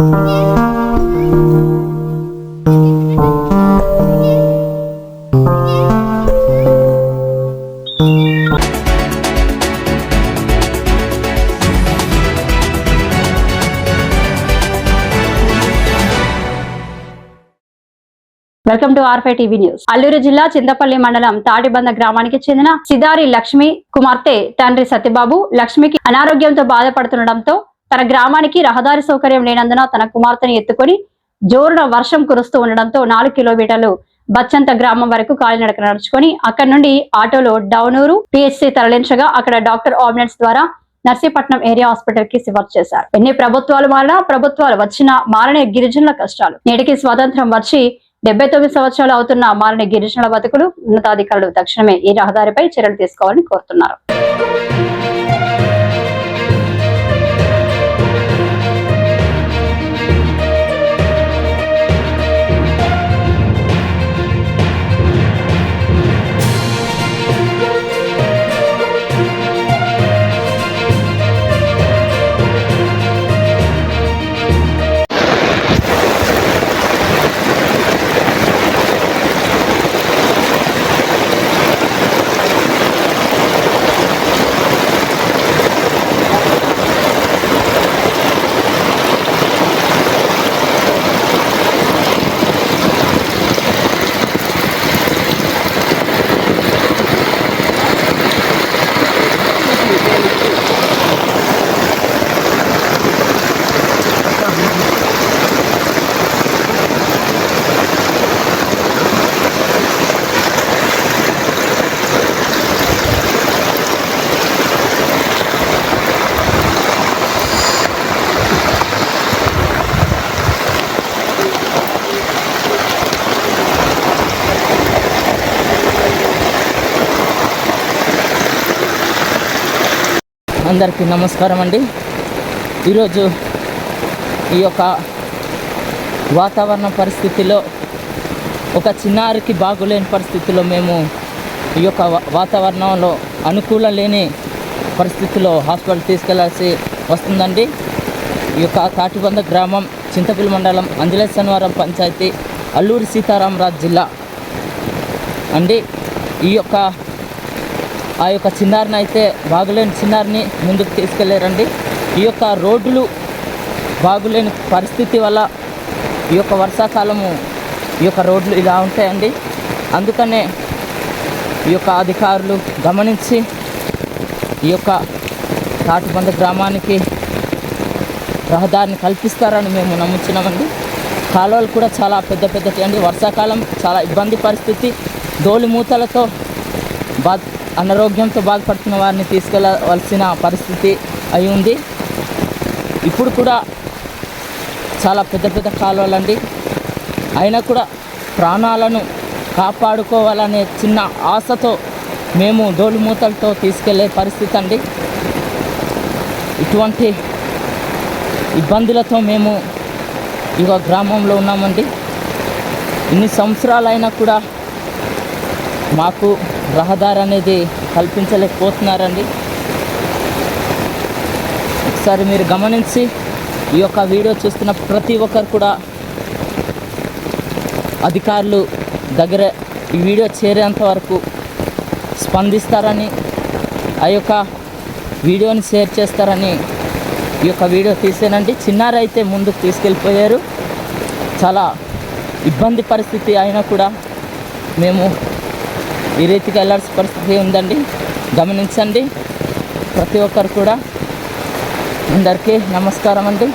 Welcome to ఆర్ఫై TV news. Alluri జిల్లా చింతపల్లి మండలం తాటిబంద గ్రామానికి చెందిన సిదారి లక్ష్మి కుమార్తె తండ్రి సత్యబాబు లక్ష్మికి అనారోగ్యంతో బాధపడుతుండటంతో తన గ్రామానికి రహదారి సౌకర్యం లేనందున తన కుమార్తెను ఎత్తుకొని జోరున వర్షం కురుస్తూ ఉండడంతో నాలుగు కిలోమీటర్లు బచ్చంత గ్రామం వరకు కాలినడక నడుచుకొని అక్కడి నుండి ఆటోలో డౌనూరు పిహెచ్సి తరలించగా అక్కడ డాక్టర్ అంబులెన్స్ ద్వారా నర్సీపట్నం ఏరియా హాస్పిటల్కి సిఫార్సు చేశారు. ఎన్ని ప్రభుత్వాలు మారినా ప్రభుత్వాలు వచ్చినా మారనే గిరిజనుల కష్టాలు. నేటికి స్వాతంత్రం వచ్చి డెబ్బై తొమ్మిది సంవత్సరాలు అవుతున్న మారని గిరిజనుల బతుకులు ఉన్నతాధికారులు తక్షణమే ఈ రహదారిపై చర్యలు తీసుకోవాలని కోరుతున్నారు. అందరికీ నమస్కారం అండి. ఈరోజు ఈ యొక్క వాతావరణ పరిస్థితిలో ఒక చిన్నారికి బాగులేని పరిస్థితిలో మేము ఈ యొక్క వా- వాతావరణంలో అనుకూలం లేని పరిస్థితిలో హాస్పిటల్ తీసుకెళ్ళాల్సి వస్తుందండి. ఈ యొక్క తాటిబంద గ్రామం చింతపల్లి మండలం అంజలేశ్వరవరం పంచాయతీ అల్లూరి సీతారామరాజు జిల్లా అండి. ఈ యొక్క ఆ యొక్క చిన్నారిని అయితే బాగులేని చిన్నారిని ముందుకు తీసుకెళ్ళారండి ఈ యొక్క రోడ్లు బాగులేని పరిస్థితి వల్ల ఈ యొక్క వర్షాకాలము ఈ యొక్క రోడ్లు ఇలా ఉంటాయండి. అందుకనే ఈ యొక్క అధికారులు గమనించి ఈ యొక్క తాటిబంద గ్రామానికి రహదారిని కల్పిస్తారని మేము నమ్ముతున్నామండి కాలువలు కూడా చాలా పెద్ద పెద్దటి అండి. వర్షాకాలం చాలా ఇబ్బంది పరిస్థితి. దోలి మూతలతో బా అనారోగ్యంతో బాధపడుతున్న వారిని తీసుకెళ్ళవలసిన పరిస్థితి అయి ఉంది. ఇప్పుడు కూడా చాలా పెద్ద పెద్ద కాలువలండి. అయినా కూడా ప్రాణాలను కాపాడుకోవాలనే చిన్న ఆశతో మేము దోలుమూతలతో తీసుకెళ్ళే పరిస్థితి అండి. ఇటువంటి ఇబ్బందులతో మేము ఇక గ్రామంలో ఉన్నామండి. ఇన్ని సంవత్సరాలైనా కూడా మాకు రహదారి అనేది కల్పించలేకపోతున్నారండి. ఒకసారి మీరు గమనించి ఈ యొక్క వీడియో చూస్తున్న ప్రతి ఒక్కరు కూడా అధికారులు దగ్గర ఈ వీడియో చేరేంత వరకు స్పందిస్తారని ఆ యొక్క వీడియోని షేర్ చేస్తారని ఈ యొక్క వీడియో తీసానండి. చిన్నారైతే ముందుకు తీసుకెళ్ళిపోయారు. చాలా ఇబ్బంది పరిస్థితి అయినా కూడా మేము ఈ రీతికి వెళ్ళాల్సిన పరిస్థితి ఉందండి. గమనించండి. ప్రతి ఒక్కరు కూడా అందరికీ నమస్కారం అండి.